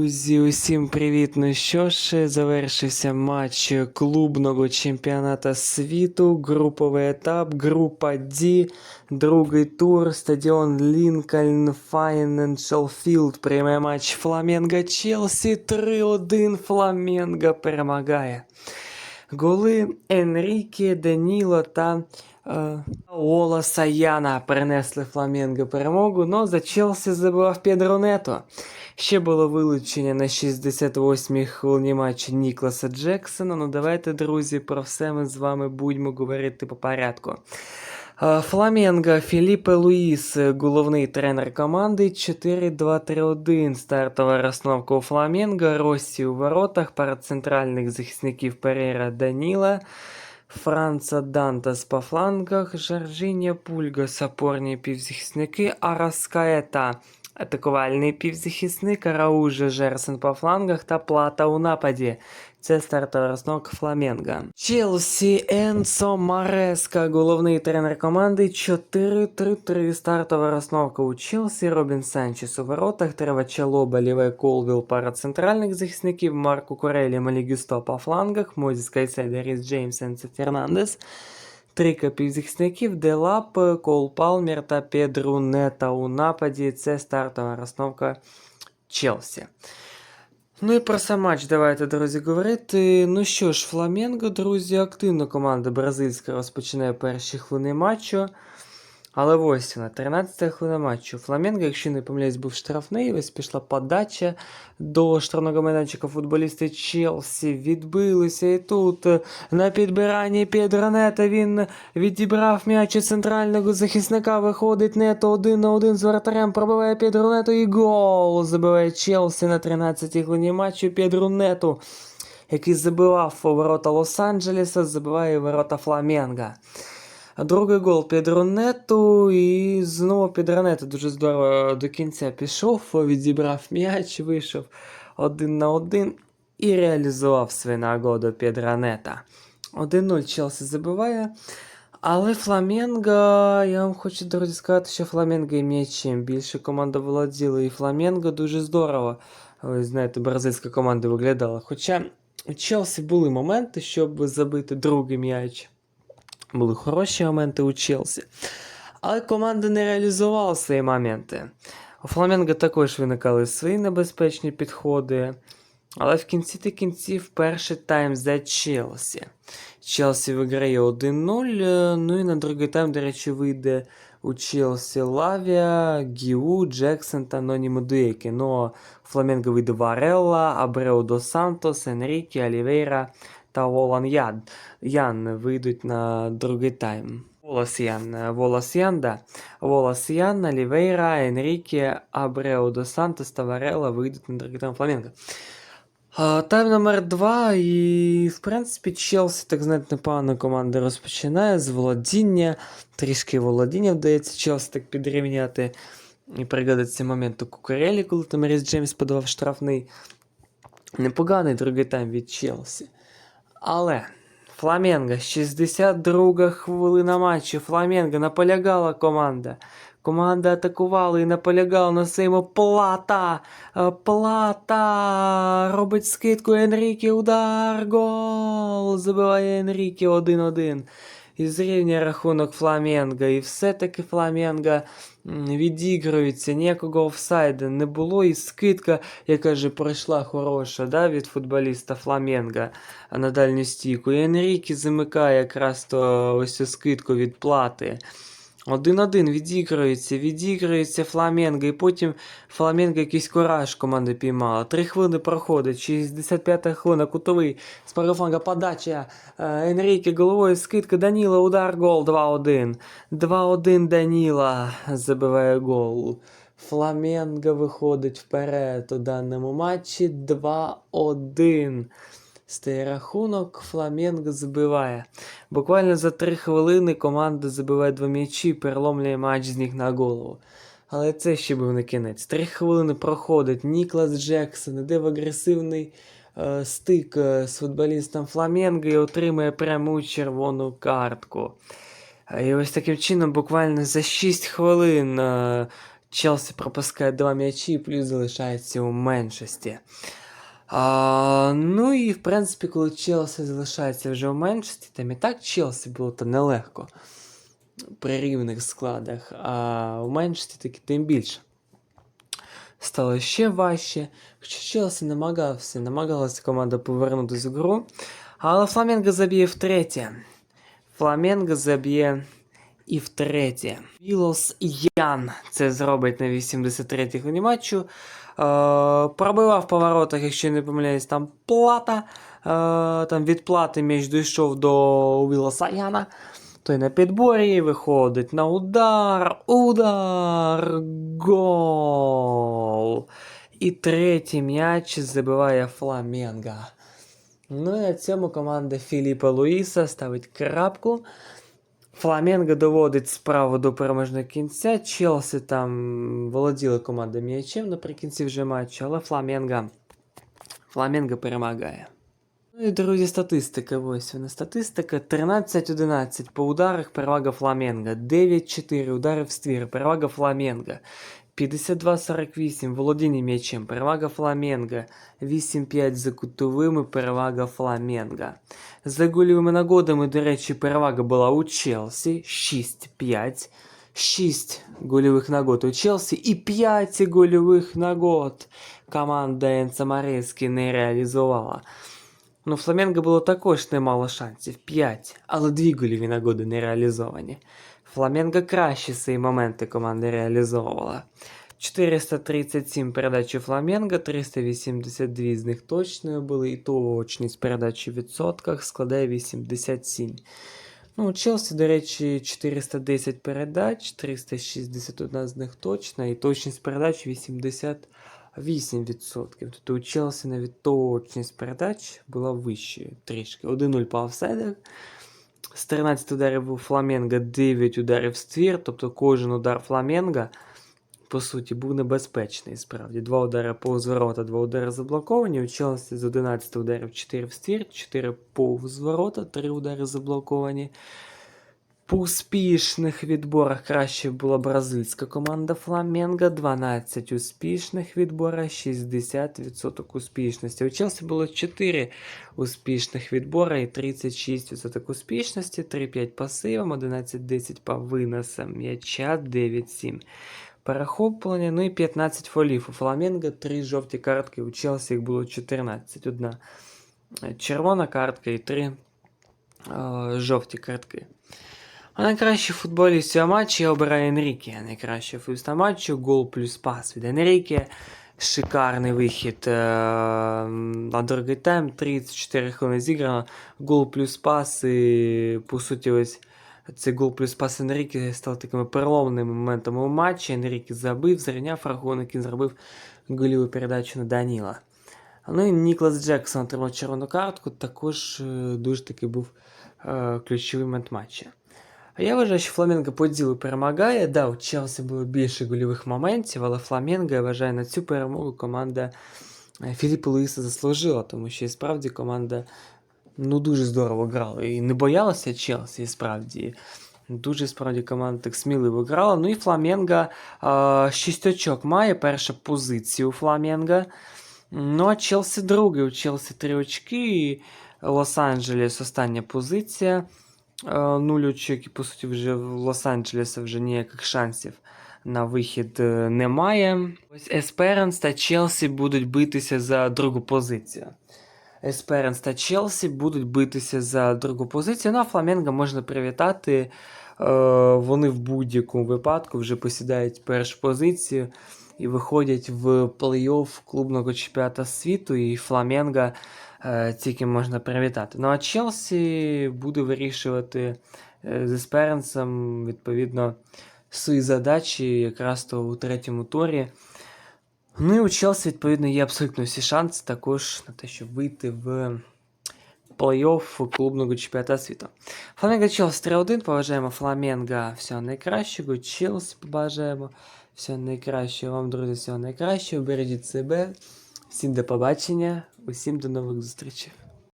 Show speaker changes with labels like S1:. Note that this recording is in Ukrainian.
S1: Друзі, усім привіт! Ну що ж, завершився матч клубного чемпіоната світу, груповий етап, група D, другий тур, стадіон Лінкольн Financial Field, приймає матч Фламенго Челсі, 3-1 Фламенго перемагає. Голи Енріке, Даніло та е, Ола Саяна принесли Фламенго перемогу, но за Челсі забивав Педро Нето. Ще було вилучення на 68-й хвилині матчу Нікласа Джексона. Ну давайте, друзі, про все ми з вами будемо говорити по порядку. Фламенго Філіппе Луїс, головний тренер команди 4-2-3-1. Стартова розстановка у Фламенго, Росі у воротах, парад центральних захисників Перейра Даніла, Франца Дантас по флангах, Жоржіння Пульгас, опорні півзахисники, Араскаета, атакувальний півзахисник, Раужа Жерсен по флангах та Плата у нападі. Це стартова розстановка Фламенго. Челсі Енсо Мареска, головний тренер команди 4-3-3. Стартова розстановка у Челсі. Робін Санчес у воротах, Тревачалоба, Ліве Колвіл, пара центральних захисників, Марко Корелі, Малігісто по флангах, Мозіс Кайседа, Ріс Джеймс, Енце Фернандес. Трійка капівзахисників Делап, Коул Палмер та Педру Нета у нападі. Це стартова розстановка Челсі. Ну і про сам матч давайте, друзі, говорити. Ну що ж, Фламенго, друзі, активно команда бразильська розпочинає перші хвилини матчу. Але ось вона, 13 хвилина матчу. Фламенго, якщо не помиляюсь, був штрафний, ось пішла подача до штрафного майданчика футболісти Челсі. Відбилися і тут на підбиранні Пєдронета він відібрав м'яч у центрального захисника, виходить нето один на один з вратарем, пробиває Пєдронету і гол! Забиває Челсі на 13-й хвилині матчу Пєдронету, який забивав ворота Лос-Анджелеса, забиває ворота Фламенго. Другий гол Педронету і знову Педронету дуже здорово до кінця пішов, відібрав м'яч, вийшов один на один і реалізував свою нагоду Педронета. 1-0 Челсі забиває. Але Фламенго, я вам хочу, друзі, сказати, що Фламенго і м'ячем більше команда володіла, і Фламенго дуже здорово. Ви знаєте, бразильська команда виглядала. Хоча у Челсі були моменти, щоб забити другий м'яч. Були хороші моменти у Челсі. Але команда не реалізувала свої моменти. У Фламенго також виникали свої небезпечні підходи. Але в кінці та кінців перший тайм за Челсі. Челсі виграє 1-0. е, Ну і на другий тайм, до речі, вийде у Челсі Лавія, Гіу, Джексон та Ноні Модуєкі. Ну, Фламенго вийде Варелла, Абрео до Сантос, Енрікі, Олівейра та Волан Ян. Ян вийдуть на другий тайм. Волос Ян, Волос Ян, да. Волос Ян, Олівейра, Енріке, Абрео до Сантос та Варелла вийдуть на другий тайм Фламенго. Тайм номер 2 і, в принципі, Челсі, так знаєте, непогано команда розпочинає з володіння. Трішки володіння вдається Челсі так підрівняти. І пригадаться момент у Кукарелі, коли там Ріс Джеймс подавав штрафний. Непоганий другий тайм від Челсі. Але Фламенго, 62 хвилина матчу. Фламенго наполягала команда. Команда атакувала і наполягала на своєму плата. Е, Плата робить скидку Енріке. Удар. Гол. Забиває Енріке 1-1. І зрівнює рахунок Фламенго. І все-таки Фламенго відігрується, ніякого офсайду не було. І скидка, яка же пройшла хороша да, від футболіста Фламенго на дальню стійку. І Енрікі замикає якраз то ось цю скидку від плати. Один-один відігрується, відігрується Фламенго, і потім Фламенго якийсь кораж команда піймала. Три хвилини проходить, 65-та хвилина, кутовий, з правого фланга подача, е, Енріке головою скидка, Даніла, удар, гол, 2-1. 2-1 Даніла забиває гол. Фламенго виходить вперед у даному матчі 2-1. Стає рахунок, Фламенго забиває. Буквально за 3 хвилини команда забиває два м'ячі, і переломлює матч з ніг на голову. Але це ще був не кінець. Три хвилини проходить. Ніклас Джексон іде в агресивний е, стик е, з футболістом Фламенго і отримує пряму червону картку. Е, І ось таким чином, буквально за 6 хвилин е, Челсі пропускає два м'ячі і плюс залишається у меншості. А, ну і в принципі, коли Челсі залишається вже у меншості, там і так Челсі було то нелегко при рівних складах, а у меншості таки тим більше. Стало ще важче, хоча Челсі намагався, намагалася команда повернутися в гру, але Фламенго заб'є втретє. Фламенго заб'є і втретє. Вілос Ян це зробить на 83-й хвилині матчу. Е, пробивав по воротах, якщо не помиляюсь, там плата. Е, там від плати м'яч дійшов до Вілоса Яна. Той на підборі виходить на удар. Удар. Гол. І третій м'яч забиває Фламенго. Ну і на цьому команда Філіпа Луїса ставить крапку. Фламенго доводить справу до переможного кінця. Челсі там володіла команда м'ячем наприкінці вже матчу, але Фламенго, Фламенго перемагає. Ну і друзі, статистика. Ось вона статистика. 13-11 по ударах перевага Фламенго. 9-4 удари в ствір, перевага Фламенго. 52-48 володіння м'ячем, перевага Фламенго. 8-5 за кутовими, перевага Фламенго. За гольовими нагодами, до речі, перевага була у Челсі 6-5. 6 гольових нагод у Челсі і 5 гольових нагод команда Енца Марески не реалізувала. Ну, Фламенго було також немало шансів 5, але дві гольові нагоди не реалізовані. Фламенго краще свої моменти команда реалізовувала. 437 передач у Фламенго, 382 з них точною були, і точність передачі в відсотках складає 87. Ну, Челсі, до речі, 410 передач, 361 з них точна, і точність передач 88%. Тобто у Челсі навіть точність передач була вищою трішки. 1-0 по офсайдах. З 13 ударів у Фламенга 9 ударів ствір, тобто кожен удар Фламенга, по суті, був небезпечний. Справді, два удари повз ворота, два удари заблоковані. У Челсі з 11 ударів 4 в ствір, 4 повз ворота, 3 удари заблоковані. По успішних відборах краще була бразильська команда Фламенго. 12 успішних відборах, 60% успішності. У Челсі було 4 успішних відбори і 36% успішності, 3-5 пасивом, 11-10 по виносам м'яча, 9-7 перехоплення, ну і 15 фолів. У Фламенго 3 жовті картки, у Челсі їх було 14. Одна червона картка і 3 е, жовті картки. А найкращий футболіст цього матчу я обираю Енріке. Найкращий футболіст матчу гол плюс пас від Енріке. Шикарний вихід е, на другий тайм. 34 хвилини зіграно. Гол плюс пас. І, по суті, ось цей гол плюс пас Енріке став такими переломними моментами у матчі. Енріке забив, зрівняв рахунок і зробив голіву передачу на Даніла. Ну і Ніклас Джексон отримав червону картку, також е, дуже таки був е, ключовий момент матча. Я вважаю, що Фламенго по ділу перемагає. Да, у Челсі було більше гольових моментів, але Фламенго, я вважаю, на цю перемогу команда е, Філіпа Луїса заслужила, тому що і справді команда ну, дуже здорово грала. І не боялася Челсі, і справді. Дуже справді команда так сміливо грала. Ну і Фламенго 6 очок має перша позиція у Фламенго. Ну, а Челсі другий. У Челсі 3 очки. Лос-Анджелес остання позиція. 0 очок, і по суті, вже в Лос-Анджелеса вже ніяких шансів на вихід е, немає. Ось Есперенс та Челсі будуть битися за другу позицію. Есперенс та Челсі будуть битися за другу позицію. Ну а Фламенго можна привітати. Е, Вони в будь-якому випадку вже посідають першу позицію і виходять в плей-офф клубного чемпіонату світу. І Фламенго е, тільки можна привітати. Ну а Челсі буде вирішувати е, з Есперенсом, відповідно, свої задачі якраз то у третьому турі. Ну і у Челсі, відповідно, є абсолютно всі шанси також на те, щоб вийти в плей-офф клубного чемпіоната світу. Фламенго Челсі 3-1. Поважаємо Фламенго всього найкращого. Челсі побажаємо всього найкращого. Вам, друзі, всього найкращого. Бережіть себе. Всім до побачення. Усім до нових зустрічей.